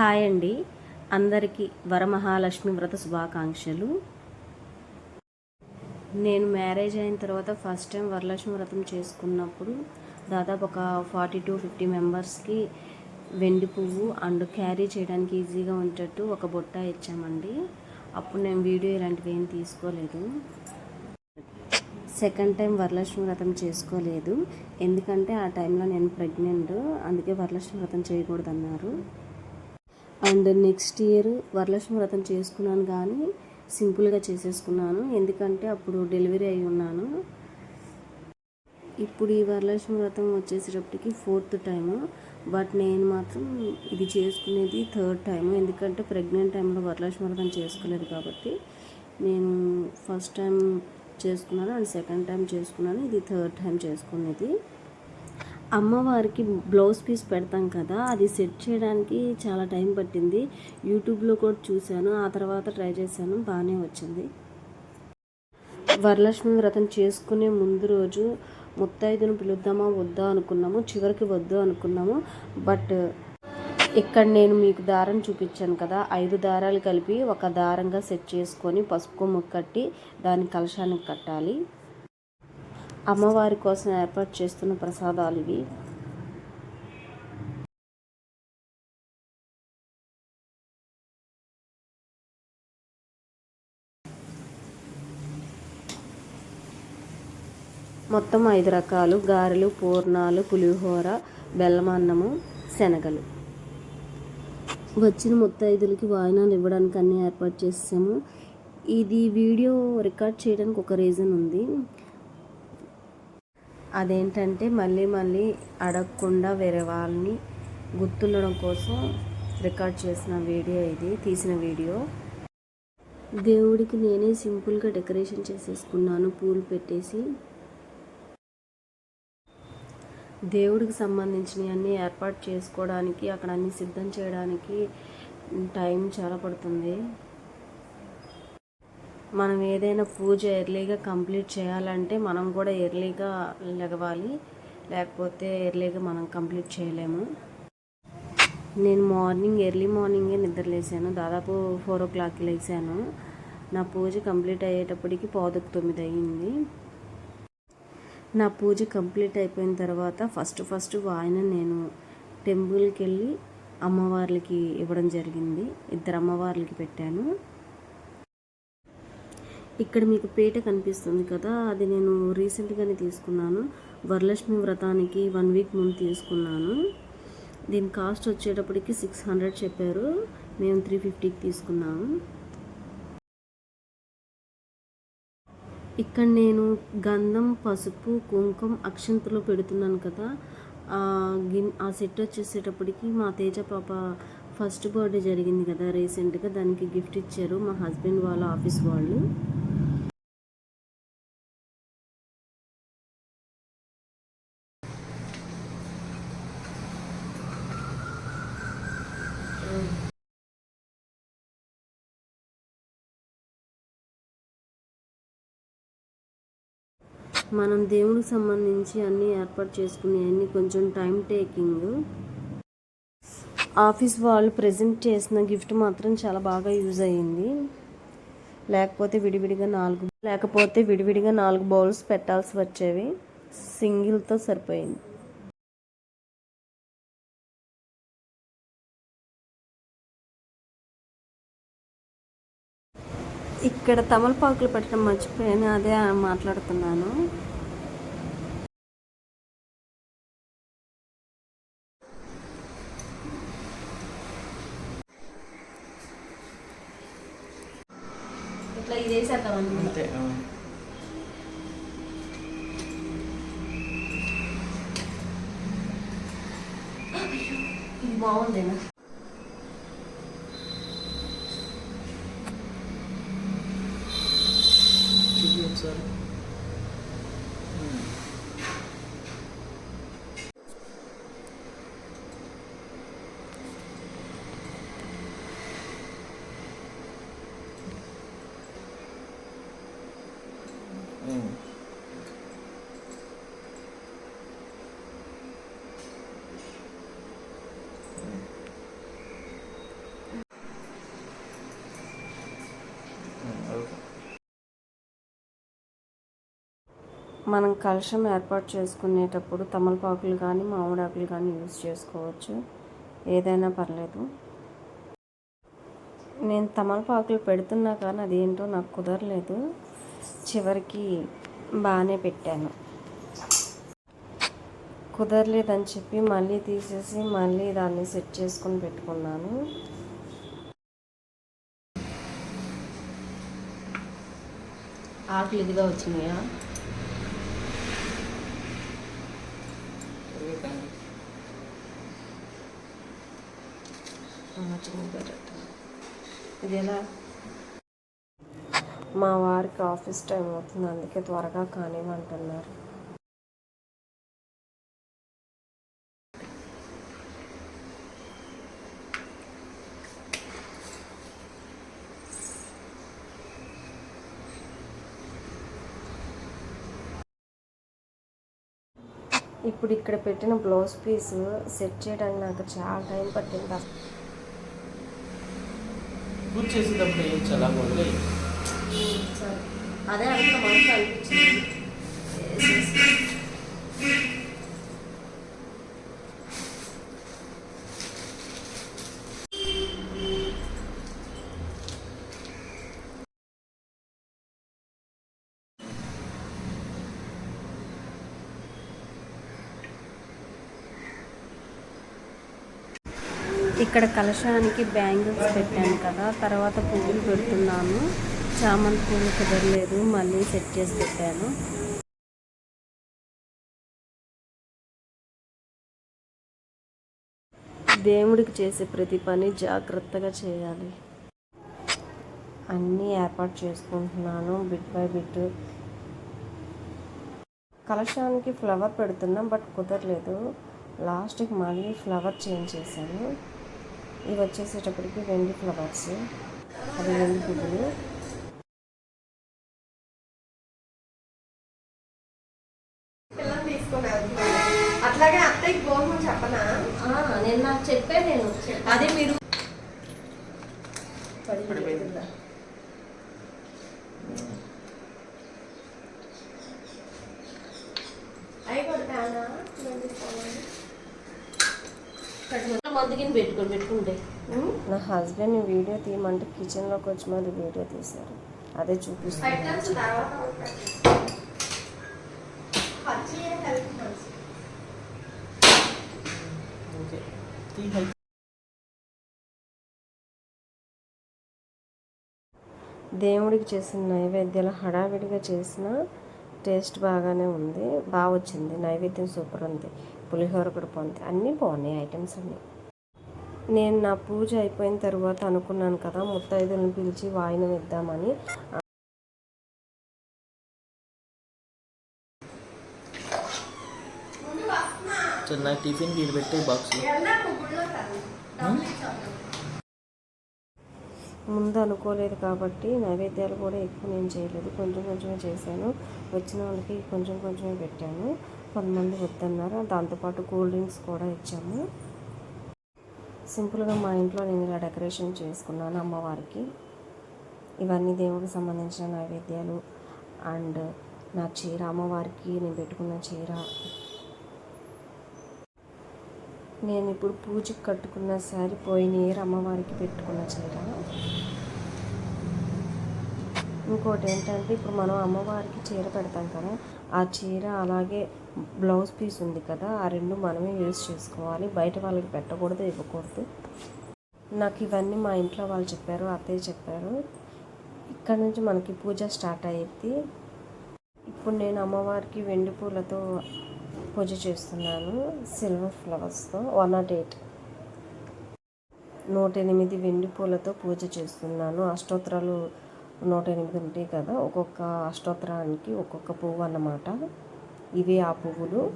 Hi అండి. అందరికీ వరమహాలక్ష్మి వ్రత శుభాకాంక్షలు. నేను మ్యారేజ్ అయిన తర్వాత ఫస్ట్ టైం వరలక్ష్మి వ్రతం చేసుకున్నప్పుడు దాదాపు ఒక ఫార్టీ టు ఫిఫ్టీ మెంబర్స్కి వెండి పువ్వు అండ్ క్యారీ చేయడానికి ఈజీగా ఉండేటట్టు ఒక బుట్ట ఇచ్చామండి. అప్పుడు నేను వీడియో ఇలాంటివి ఏం తీసుకోలేదు. సెకండ్ టైం వరలక్ష్మి వ్రతం చేసుకోలేదు. ఎందుకంటే ఆ టైంలో నేను ప్రెగ్నెంట్ అందుకే వరలక్ష్మి వ్రతం చేయకూడదన్నారు. And next year Varalakshmi Vratam చేసుకున్నాను కానీ సింపుల్గా చేసేసుకున్నాను. ఎందుకంటే అప్పుడు డెలివరీ అయి ఉన్నాను. ఇప్పుడు ఈ వరలక్ష్మి వ్రతం వచ్చేసేటప్పటికి ఫోర్త్ టైము. బట్ నేను మాత్రం ఇది చేసుకునేది థర్డ్ టైము. ఎందుకంటే ప్రెగ్నెంట్ టైంలో వరలక్ష్మి వ్రతం చేసుకోలేదు కాబట్టి నేను ఫస్ట్ టైం చేసుకున్నాను అండ్ సెకండ్ టైం చేసుకున్నాను. ఇది థర్డ్ టైం చేసుకునేది. అమ్మవారికి బ్లౌజ్ పీస్ పెడతాం కదా అది సెట్ చేయడానికి చాలా టైం పట్టింది. యూట్యూబ్లో కూడా చూశాను ఆ తర్వాత ట్రై చేశాను బాగానే వచ్చింది. వరలక్ష్మి వ్రతం చేసుకునే ముందు రోజు ముత్తైదును పిలుద్దామా వద్దా అనుకున్నాము చివరికి వద్దు అనుకున్నాము. బట్ ఇక్కడ నేను మీకు దారం చూపించాను కదా ఐదు దారాలు కలిపి ఒక దారంగా సెట్ చేసుకొని పసుపు కొమ్ము కట్టి దాని కలశానికి కట్టాలి. అమ్మవారి కోసం ఏర్పాటు చేస్తున్న ప్రసాదాలు ఇవి. మొత్తం ఐదు రకాలు. గారెలు పూర్ణాలు పులిహోర బెల్లమన్నము శనగలు. వచ్చిన ముత్తైదులకి వాయినాలు ఇవ్వడానికి అన్నీ ఏర్పాటు చేసాము ఇది వీడియో రికార్డ్ చేయడానికి ఒక రీజన్ ఉంది. అదేంటంటే మళ్ళీ మళ్ళీ అడగకుండా వేరే వాళ్ళని గుర్తుండడం కోసం రికార్డ్ చేసిన వీడియో ఇది తీసిన వీడియో. దేవుడికి నేనే సింపుల్గా డెకరేషన్ చేసేసుకున్నాను పూలు పెట్టేసి. దేవుడికి సంబంధించినవి అన్నీ ఏర్పాటు చేసుకోవడానికి అక్కడ అన్నీ సిద్ధం చేయడానికి టైం చాలా పడుతుంది. మనం ఏదైనా పూజ ఎర్లీగా కంప్లీట్ చేయాలంటే మనం కూడా ఎర్లీగా లెగవాలి లేకపోతే ఎర్లీగా మనం కంప్లీట్ చేయలేము. నేను మార్నింగ్ ఎర్లీ మార్నింగే నిద్రలేసాను. దాదాపు ఫోర్ ఓ క్లాక్కి లేచాను నా పూజ కంప్లీట్ అయ్యేటప్పటికి పాదకు తొమ్మిది అయ్యింది. నా పూజ కంప్లీట్ అయిపోయిన తర్వాత ఫస్ట్ ఫస్ట్ వాయన నేను టెంపుల్కి వెళ్ళి అమ్మవార్లకి ఇవ్వడం జరిగింది. ఇద్దరు అమ్మవార్లకి పెట్టాను. ఇక్కడ మీకు పేట కనిపిస్తుంది కదా అది నేను రీసెంట్గానే తీసుకున్నాను. వరలక్ష్మి వ్రతానికి వన్ వీక్ ముందు తీసుకున్నాను. దీని కాస్ట్ వచ్చేటప్పటికి సిక్స్ హండ్రెడ్ చెప్పారు. మేము త్రీ ఫిఫ్టీకి తీసుకున్నాము. ఇక్కడ నేను గంధం పసుపు కుంకుమ అక్షంతలో పెడుతున్నాను కదా. ఆ గిన్ ఆ సెట్ వచ్చేసేటప్పటికి మా తేజ పాప ఫస్ట్ బర్త్డే జరిగింది కదా రీసెంట్గా దానికి గిఫ్ట్ ఇచ్చారు మా హస్బెండ్ వాళ్ళ ఆఫీస్ వాళ్ళు. మనం దేవుడికి సంబంధించి అన్నీ ఏర్పాటు చేసుకునే అన్ని కొంచెం టైం టేకింగ్ ఆఫీస్ వాళ్ళు ప్రజెంట్ చేసిన గిఫ్ట్ మాత్రం చాలా బాగా యూజ్ అయ్యింది. లేకపోతే విడివిడిగా నాలుగు లేకపోతే విడివిడిగా నాలుగు బౌల్స్ పెట్టాల్సి వచ్చేవి. సింగిల్తో సరిపోయింది. ఇక్కడ తమలపాకులు పెట్టడం మర్చిపోయాను అదే మాట్లాడుతున్నాను. ఇట్లా ఇది వేసేద్దాం అంతే బాగుందేనా? మనం కలుషం ఏర్పాటు చేసుకునేటప్పుడు తమలపాకులు కానీ మామిడాకులు కానీ యూజ్ చేసుకోవచ్చు. ఏదైనా పర్లేదు. నేను తమలపాకులు పెడుతున్నా కానీ అదేంటో నాకు కుదరలేదు. చివరికి బాగానే పెట్టాను. కుదరలేదని చెప్పి మళ్ళీ తీసేసి మళ్ళీ దాన్ని సెట్ చేసుకొని పెట్టుకున్నాను. ఆకులు ఇదిగా వచ్చినాయా? ఇది ఎలా మా వారికి ఆఫీస్ టైం అవుతుంది అందుకే త్వరగా కానివ్వంటున్నారు ఇప్పుడు ఇక్కడ పెట్టిన బ్లౌజ్ పీస్ సెట్ చేయడానికి నాకు చాలా టైం పట్టింది అదే అనిపించింది. ఇక్కడ కలశానికి బ్యాంగిల్స్ పెట్టాను కదా తర్వాత పువ్వులు పెడుతున్నాను. చామంతి పువ్వులు కుదరలేదు మళ్ళీ సెట్ చేసి పెట్టాను. దేవుడికి చేసే ప్రతి పని జాగ్రత్తగా చేయాలి. అన్నీ ఏర్పాటు చేసుకుంటున్నాను బిట్ బై బిట్ కలశానికి ఫ్లవర్ పెడుతున్నాం బట్ కుదరలేదు. లాస్ట్కి మళ్ళీ ఫ్లవర్ చేంజ్ చేశాను. ఇవి వచ్చేసేటప్పటికి వెండి ఫ్లవర్స్. అవి వెండి పువ్వులు. అట్లాగే అత్తయ్యకి భోజనం చెప్పనా? నేను నాకు చెప్పే నేను. అదే మీరు. అయి కొడతానా మందుకిని పెట్టుకొని పెట్టుకుంటే. నా హస్బెండ్ వీడియో తీయమంటే కిచెన్లోకి వచ్చి మరి వీడియో తీశారు. అదే చూపిస్తాను దేవుడికి చేసిన నైవేద్యాలు హడావిడిగా చేసిన టేస్ట్ బాగానే ఉంది. బాగా వచ్చింది. నైవేద్యం సూపర్ ఉంది. పులిహోర కూడా బాగుంది. అన్నీ బాగున్నాయి ఐటమ్స్ అన్నీ. నేను నా పూజ అయిపోయిన తర్వాత అనుకున్నాను కదా ముత్తైదులను పిలిచి వాయినం ఇద్దామని. చిన్న టిఫిన్ వీడు పెట్టే బాక్స్ ముందు అనుకోలేదు కాబట్టి నైవేద్యాలు కూడా ఎక్కువ నేను చేయలేదు. కొంచెం కొంచెమే చేశాను. వచ్చిన వాళ్ళకి కొంచెం కొంచెమే పెట్టాను. కొంతమంది వద్దన్నారు. దాంతోపాటు కూల్ డ్రింక్స్ కూడా ఇచ్చాము. సింపుల్గా మా ఇంట్లో నేను ఇలా డెకరేషన్ చేసుకున్నాను అమ్మవారికి. ఇవన్నీ దేవుడికి సంబంధించిన నైవేద్యాలు అండ్ నా చీర అమ్మవారికి నేను పెట్టుకున్న చీర. నేను ఇప్పుడు పూజకి కట్టుకున్న శారీ పోయిన ఇయర్ అమ్మవారికి పెట్టుకున్న చీర. ఇంకోటి ఏంటంటే ఇప్పుడు మనం అమ్మవారికి చీర పెడతాం కదా ఆ చీర అలాగే బ్లౌజ్ పీస్ ఉంది కదా ఆ రెండు మనమే యూజ్ చేసుకోవాలి. బయట వాళ్ళకి పెట్టకూడదు ఇవ్వకూడదు. నాకు ఇవన్నీ మా ఇంట్లో వాళ్ళు చెప్పారు అత్తయ్య చెప్పారు. ఇక్కడ నుంచి మనకి పూజ స్టార్ట్ అయ్యింది ఇప్పుడు నేను అమ్మవారికి వెండి పూలతో పూజ చేస్తున్నాను సిల్వర్ ఫ్లవర్స్తో వన్ నాట్ ఎయిట్. నూట ఎనిమిది వెండి పూలతో పూజ చేస్తున్నాను. అష్టోత్తరాలు నూట ఎనిమిది ఉంటాయి కదా ఒక్కొక్క అష్టోత్తరానికి ఒక్కొక్క పువ్వు అన్నమాట. ఇవి ఆ పువ్వులు.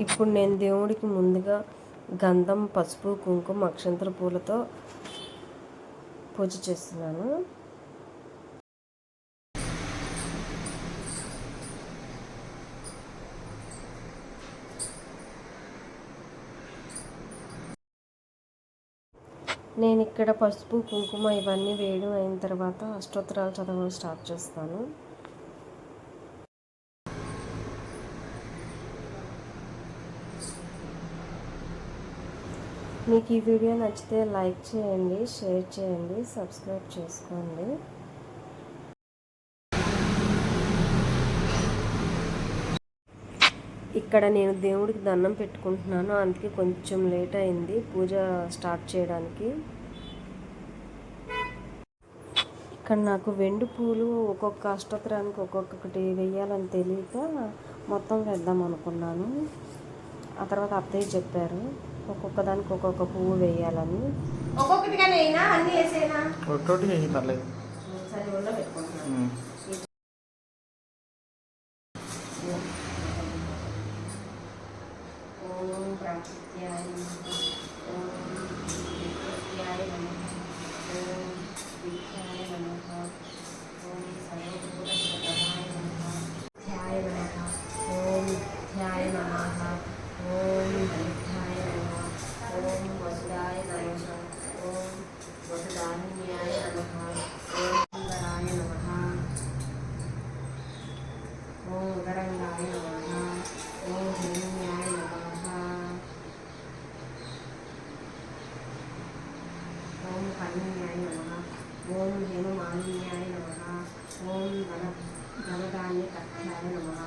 ఇప్పుడు నేను దేవుడికి ముందుగా గంధం పసుపు కుంకుమ అక్షంతర పూలతో పూజ చేస్తున్నాను. నేను ఇక్కడ పసుపు కుంకుమ ఇవన్నీ వేడి అయిన తర్వాత అష్టోత్తరాలు చదవడం స్టార్ట్ చేస్తాను. మీకు ఈ వీడియో నచ్చితే లైక్ చేయండి షేర్ చేయండి సబ్స్క్రైబ్ చేసుకోండి. ఇక్కడ నేను దేవుడికి దండం పెట్టుకుంటున్నాను. అందుకే కొంచెం లేట్ అయింది. పూజ స్టార్ట్ చేయడానికి. ఇక్కడ నాకు వెండి పూలు ఒక్కొక్క అష్టోత్తరానికి ఒక్కొక్కటి వెయ్యాలని తెలియక మొత్తం వేద్దాం అనుకున్నాను. ఆ తర్వాత అత్తయ్య చెప్పారు ఒక్కొక్క దానికి ఒక్కొక్క పువ్వు వేయాలని. ఒక్కొక్కటి పర్లేదు. సరే ఉండ పెట్టుకుంటున్నాను ఉమ్. ఓం ప్రాకృత్యాయ నమః ఓం వికృత్యాయ నమః ఓం ఓం కన్యాయ నమః ఓం హేమమాలిన్యాయ నమః ఓం ధన ధనధాన్య కథ్యాయ నమః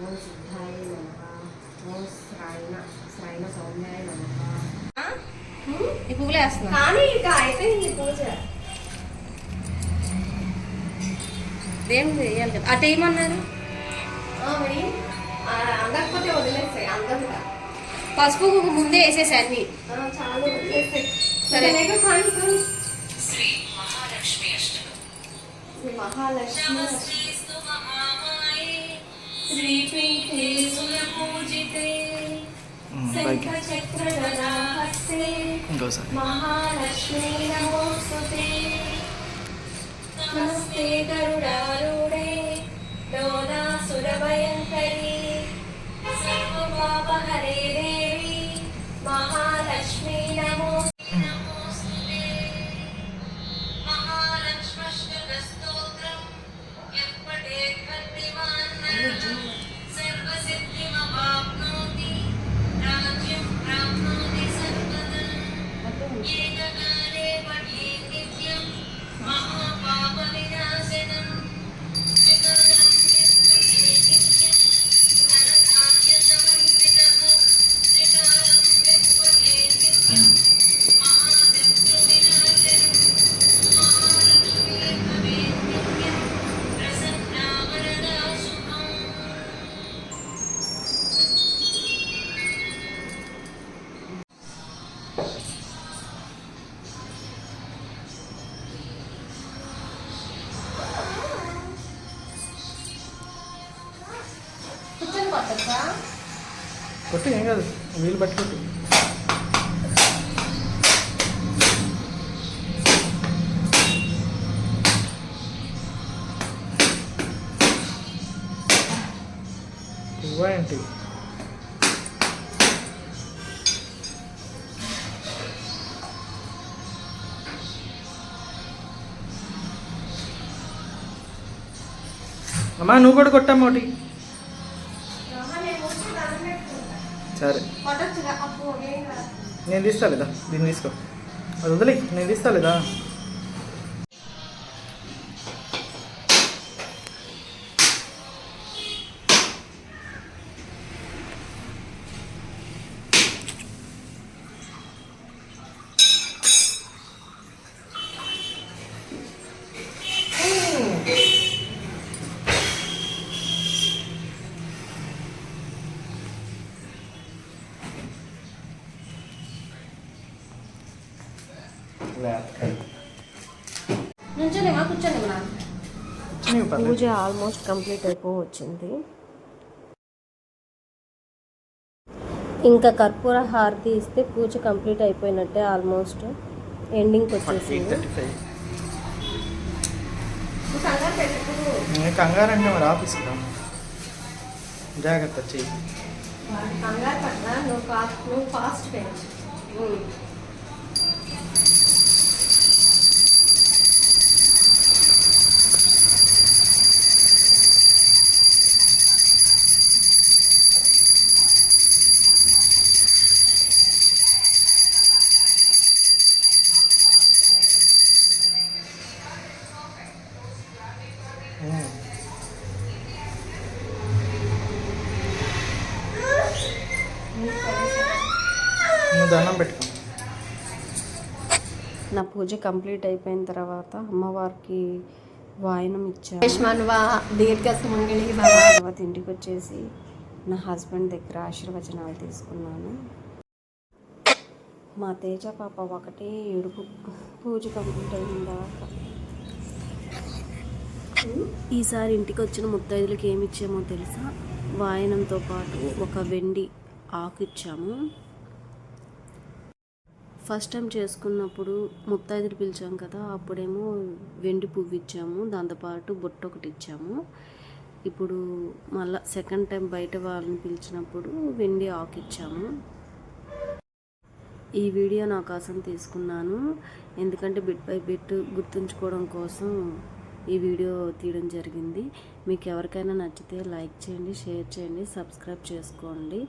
ఓం సిద్ధాయ నమః ఓం శ్రాయణ శ్రాయణ సౌమ్యాయ నమః ఈ పువ్వులు వేస్తున్నా కానీ ఇక అయిపోయింది ఈ పూజ దేవుడు వేయాలి కదా అటు ఏమన్నారు ఆ, వెయ్యి. ఆ, అందకపోతే వదిలేస్తాయి అందరిగా పసుపు కుంకుమ ముందే వేసేసి అన్ని చాలు వదిలేస్తాయి సరే. శ్రీ మహాలక్ష్మి శ్రీపీఠే సురపూజితే శంఖచక్రగదాహస్తే మహాలక్ష్మి నమోస్తుతే. నమస్తే గరుడారూఢే డోలాసురభయంకరీ సర్వపాపహరే దేవి మహాలక్ష్మి నమోస్తు కొట్టు ఏం కాదు. వీలు బట్టి కొట్టు ఏంటి అమ్మా నువ్వు కూడా కొట్టమ్మా ఒకటి. సరే కొట్టచ్చుగా అప్పు ఏం కాదు నేను తీస్తా లేదా దీన్ని తీసుకో అది వదిలే నేను తీస్తా పూజ ఆల్మోస్ట్ కంప్లీట్ అయిపోవచ్చింది. ఇంకా కర్పూర హారతి ఇస్తే పూజ కంప్లీట్ అయిపోయినట్టే ఆల్మోస్ట్ ఎండింగ్కి వచ్చేసింది. 8:35. నువ్వు కంగారు అంటే మరి ఆఫీస్కి రా. జాగ్రత్త చెయ్యి. కంగారు ఫాస్ట్ నువ్వు ఫాస్ట్ పెంచు పూజ కంప్లీట్ అయిపోయిన తర్వాత అమ్మవారికి వాయనం ఇచ్చాను దీర్ఘ తర్వాత ఇంటికి వచ్చేసి నా హస్బెండ్ దగ్గర ఆశీర్వచనాలు తీసుకున్నాను. మా తేజ పాప ఒకటే ఏడుపు పూజ కంప్లీట్ అయిన దాకా ఈసారి ఇంటికి వచ్చిన ముత్తైదులకి ఏమి ఇచ్చామో తెలుసా? వాయనంతో పాటు ఒక వెండి ఆకు ఇచ్చాము. ఫస్ట్ టైం చేసుకున్నప్పుడు ముత్తైదులు పిలిచాం కదా అప్పుడేమో వెండి పువ్వు ఇచ్చాము దాంతోపాటు బొట్టు ఒకటి ఇచ్చాము. ఇప్పుడు మళ్ళా సెకండ్ టైం బయట వాళ్ళని పిలిచినప్పుడు వెండి ఆకు ఇచ్చాము. ఈ వీడియో నా కోసం తీసుకున్నాను. ఎందుకంటే బిట్ బై బిట్ గుర్తుంచుకోవడం కోసం ఈ వీడియో తీయడం జరిగింది. మీకు ఎవరికైనా నచ్చితే లైక్ చేయండి షేర్ చేయండి సబ్స్క్రైబ్ చేసుకోండి.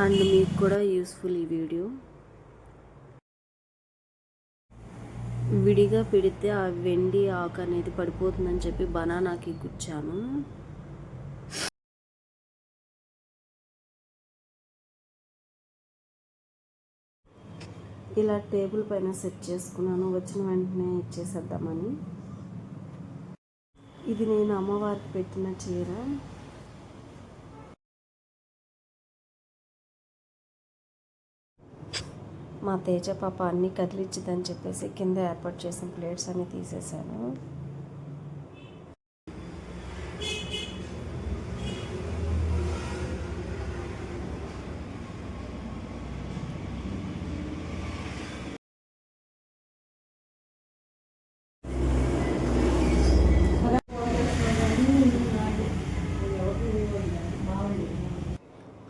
అండ్ మీకు కూడా యూస్ఫుల్ ఈ వీడియో. విడిగా పెడితే ఆ వెండి ఆకు అనేది పడిపోతుందని చెప్పి బనానాకి గుచ్చాను ఇలా టేబుల్ పైన సెట్ చేసుకున్నాను. వచ్చిన వెంటనే ఇచ్చేసేద్దామని. ఇది నేను అమ్మవారికి పెట్టిన చీర. మా తేజ పాప అన్నీ కదిలిచ్చిద్దని చెప్పేసి కింద ఏర్పాటు చేసిన ప్లేట్స్ అన్నీ తీసేసాను.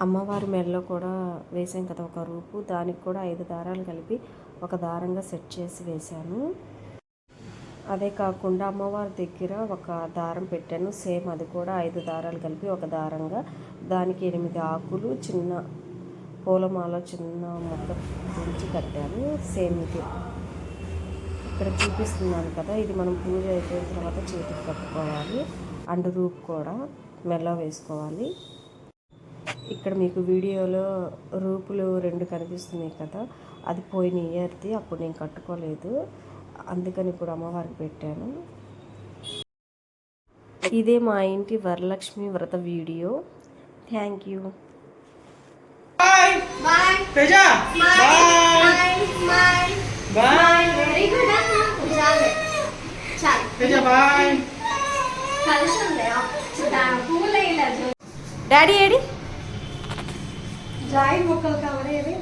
అమ్మవారి మెడలో కూడా వేసాం కదా ఒక రూపు. దానికి కూడా ఐదు దారాలు కలిపి ఒక దారంగా సెట్ చేసి వేశాను. అదే కాకుండా అమ్మవారి దగ్గర ఒక దారం పెట్టాను. సేమ్ అది కూడా ఐదు దారాలు కలిపి ఒక దారంగా. దానికి ఎనిమిది ఆకులు చిన్న పూలమాల చిన్న మొక్క గురించి కట్టాను. సేమ్ ఇది. ఇక్కడ చూపిస్తున్నాను కదా ఇది మనం పూజ అయిపోయిన తర్వాత చేతికి కట్టుకోవాలి. అండ్ రూప్ కూడా మెల్ల వేసుకోవాలి. ఇక్కడ మీకు వీడియోలో రూపులు రెండు కనిపిస్తున్నాయి కదా. అది పోయిన ఇయర్ది అప్పుడు నేను కట్టుకోలేదు. అందుకని ఇప్పుడు అమ్మవారికి పెట్టాను. ఇదే మా ఇంటి Varalakshmi Vrata video. Thank you. Daddy AD జాయి మొక్కలు కవరేది